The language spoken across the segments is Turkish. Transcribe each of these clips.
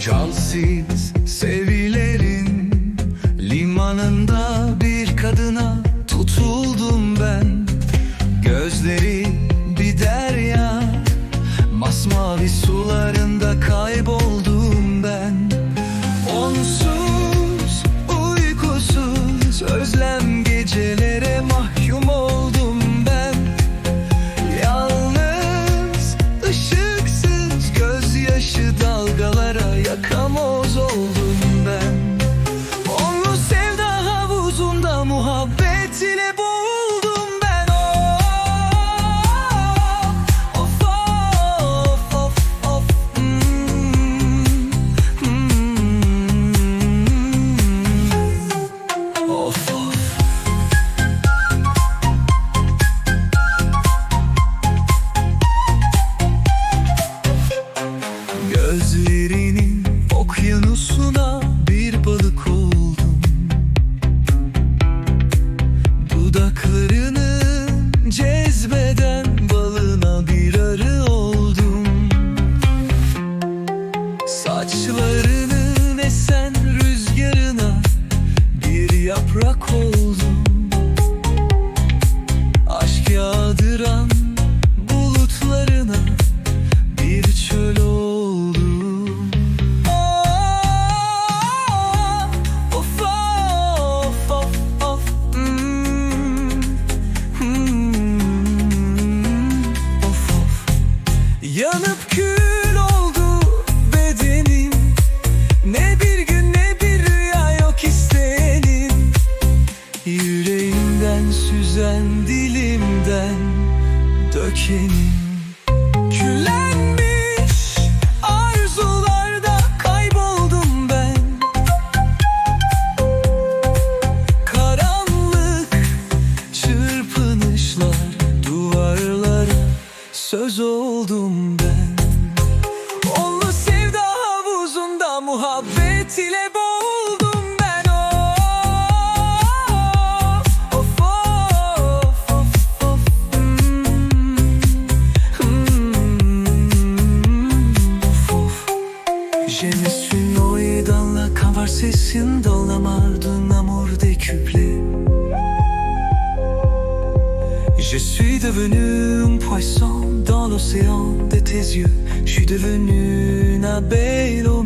Cansız sevilerin limanında bir kadına tutuldum ben. Gözleri Gözlerinin okyanusuna bir balık oldum. Dudaklarını cezbeden balına bir arı oldum. Saçlarının esen rüzgarına bir yaprak oldum. Aşk yağdıran Yanıp kül oldu bedenim. Ne bir gün ne bir rüya yok isteyenim Yüreğimden süzen dilimden dökenim muhabbet ile boğuldum ben. Of of of of hmm, hmm, of of Je me suis noyé dans la conversation dans la mare d'un amour décuplé. Je suis devenu un poisson dans l'océan de tes yeux. Je suis devenu une abeille au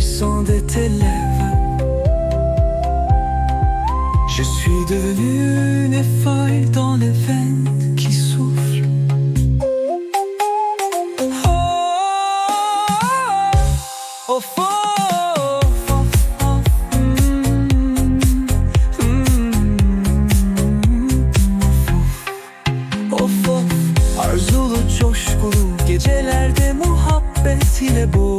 séduisant de tes lèvres. Je suis devenu une feuille dans les veines. Oh, oh, oh, oh, oh, mm, mm. Arzulu coşkulu gecelerde muhabbet ile boğ